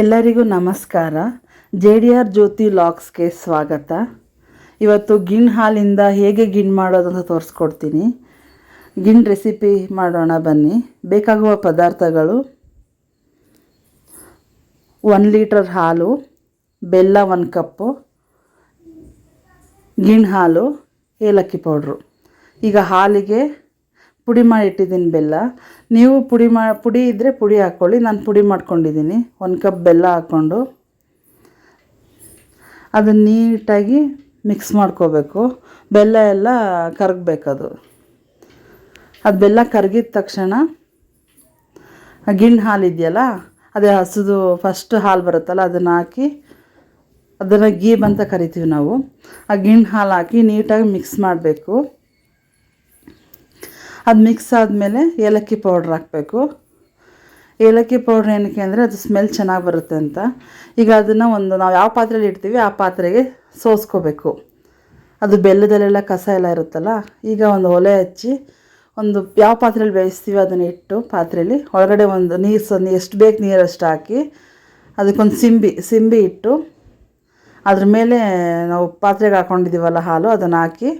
ಎಲ್ಲರಿಗೂ ನಮಸ್ಕಾರ. J D R ಜ್ಯೋತಿ ಲಾಕ್ಸ್ಗೆ ಸ್ವಾಗತ. ಇವತ್ತು ಗಿಣ್ ಹಾಲಿಂದ ಹೇಗೆ ಗಿಣ್ ಮಾಡೋದು ಅಂತ ತೋರಿಸ್ಕೊಡ್ತೀನಿ. ಗಿಣ್ ರೆಸಿಪಿ ಮಾಡೋಣ ಬನ್ನಿ. ಬೇಕಾಗುವ ಪದಾರ್ಥಗಳು ಒನ್ ಲೀಟರ್ ಹಾಲು, ಬೆಲ್ಲ ಒಂದು ಕಪ್ಪು, ಗಿಣ್ ಹಾಲು, ಏಲಕ್ಕಿ ಪೌಡ್ರು. ಈಗ ಹಾಲಿಗೆ ಪುಡಿ ಮಾಡಿ ಇಟ್ಟಿದ್ದೀನಿ ಬೆಲ್ಲ. ನೀವು ಪುಡಿ ಮಾ, ಪುಡಿ ಇದ್ದರೆ ಪುಡಿ ಹಾಕ್ಕೊಳ್ಳಿ ನಾನು ಪುಡಿ ಮಾಡ್ಕೊಂಡಿದ್ದೀನಿ. ಒಂದು ಕಪ್ ಬೆಲ್ಲ ಹಾಕ್ಕೊಂಡು ಅದನ್ನು ನೀಟಾಗಿ ಮಿಕ್ಸ್ ಮಾಡ್ಕೋಬೇಕು. ಬೆಲ್ಲ ಎಲ್ಲ ಕರಗಬೇಕದು. ಅದು ಬೆಲ್ಲ ಕರಗಿದ ತಕ್ಷಣ ಗಿಣ್ಣು ಹಾಲು ಇದೆಯಲ್ಲ, ಅದೇ ಹಸಿದು ಫಸ್ಟ್ ಹಾಲು ಬರುತ್ತಲ್ಲ, ಅದನ್ನು ಹಾಕಿ, ಅದನ್ನು ಗೀಬ್ ಅಂತ ಕರಿತೀವಿ ನಾವು. ಆ ಗಿಣ್ಣು ಹಾಲು ಹಾಕಿ ನೀಟಾಗಿ ಮಿಕ್ಸ್ ಮಾಡಬೇಕು. ಅದು ಮಿಕ್ಸ್ ಆದಮೇಲೆ ಏಲಕ್ಕಿ ಪೌಡ್ರ್ ಹಾಕಬೇಕು. ಏಲಕ್ಕಿ ಪೌಡ್ರ್ ಏನಕ್ಕೆ ಅಂದರೆ ಅದು ಸ್ಮೆಲ್ ಚೆನ್ನಾಗಿ ಬರುತ್ತೆ ಅಂತ. ಈಗ ಅದನ್ನು ಒಂದು ನಾವು ಯಾವ ಪಾತ್ರೆಯಲ್ಲಿ ಇಡ್ತೀವಿ ಆ ಪಾತ್ರೆಗೆ ಸೋಸ್ಕೋಬೇಕು. ಅದು ಬೆಲ್ಲದಲ್ಲೆಲ್ಲ ಕಸ ಎಲ್ಲ ಇರುತ್ತಲ್ಲ, ಈಗ ಒಂದು ಒಲೆ ಹಚ್ಚಿ ಒಂದು ಯಾವ ಪಾತ್ರೆಯಲ್ಲಿ ಬೇಯಿಸ್ತೀವಿ ಅದನ್ನು ಇಟ್ಟು ಪಾತ್ರೆಯಲ್ಲಿ ಒಳಗಡೆ ಒಂದು ನೀರು ಎಷ್ಟು ಬೇಕು ನೀರಷ್ಟು ಹಾಕಿ ಅದಕ್ಕೊಂದು ಸಿಂಬಿ ಸಿಂಬಿ ಇಟ್ಟು ಅದ್ರ ಮೇಲೆ ನಾವು ಪಾತ್ರೆಗೆ ಹಾಕ್ಕೊಂಡಿದ್ದೀವಲ್ಲ ಹಾಲು ಅದನ್ನು ಹಾಕಿ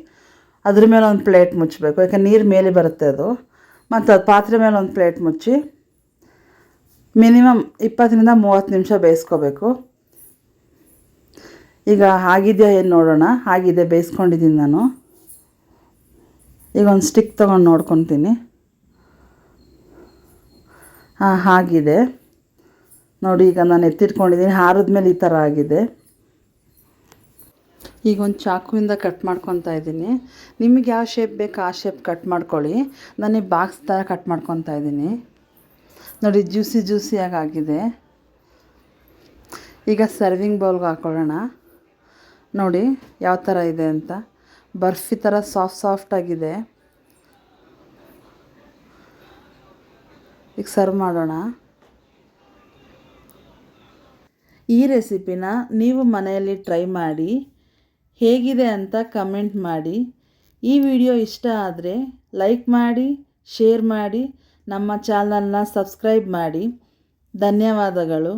ಅದ್ರ ಮೇಲೆ ಒಂದು ಪ್ಲೇಟ್ ಮುಚ್ಚಬೇಕು. ಯಾಕೆ ನೀರು ಮೇಲೆ ಬರುತ್ತೆ ಅದು. ಮತ್ತು ಅದು ಪಾತ್ರೆ ಮೇಲೆ ಒಂದು ಪ್ಲೇಟ್ ಮುಚ್ಚಿ ಮಿನಿಮಮ್ ಇಪ್ಪತ್ತರಿಂದ ಮೂವತ್ತು ನಿಮಿಷ ಬೇಯಿಸ್ಕೋಬೇಕು. ಈಗ ಆಗಿದೆಯಾ ಏನು ನೋಡೋಣ. ಆಗಿದೆ ಬೇಯಿಸ್ಕೊಂಡಿದ್ದೀನಿ ನಾನು. ಈಗ ಒಂದು ಸ್ಟಿಕ್ ತೊಗೊಂಡು ನೋಡ್ಕೊತೀನಿ. ಹಾಂ ಆಗಿದೆ ನೋಡಿ, ಈಗ ನಾನು ಎತ್ತಿಟ್ಕೊಂಡಿದ್ದೀನಿ. ಹಾರದ ಮೇಲೆ ಈ ಥರ ಆಗಿದೆ. ಈಗ ಒಂದು ಚಾಕುವಿಂದ ಕಟ್ ಮಾಡ್ಕೊತಾ ಇದ್ದೀನಿ. ನಿಮಗೆ ಯಾವ ಶೇಪ್ ಬೇಕು ಆ ಶೇಪ್ ಕಟ್ ಮಾಡ್ಕೊಳ್ಳಿ. ನಾನು ಬಾಕ್ಸ್ ಥರ ಕಟ್ ಮಾಡ್ಕೊತಾ ಇದ್ದೀನಿ. ನೋಡಿ ಜ್ಯೂಸಿ ಜ್ಯೂಸಿಯಾಗಿ ಆಗಿದೆ. ಈಗ ಸರ್ವಿಂಗ್ ಬೌಲ್ಗೆ ಹಾಕೊಳ್ಳೋಣ. ನೋಡಿ, ಯಾವ ಥರ ಇದೆ ಅಂತ. ಬರ್ಫಿ ಥರ ಸಾಫ್ಟ್ ಸಾಫ್ಟಾಗಿದೆ ಈಗ ಸರ್ವ್ ಮಾಡೋಣ. ಈ ರೆಸಿಪಿನ ನೀವು ಮನೆಯಲ್ಲಿ ಟ್ರೈ ಮಾಡಿ ಹೇಗಿದೆ ಅಂತ ಕಮೆಂಟ್ ಮಾಡಿ. ಈ ವಿಡಿಯೋ ಇಷ್ಟ ಆದರೆ ಲೈಕ್ ಮಾಡಿ ಶೇರ್ ಮಾಡಿ, ನಮ್ಮ ಚಾನಲ್ನ ಸಬ್ಸ್ಕ್ರೈಬ್ ಮಾಡಿ. ಧನ್ಯವಾದಗಳು.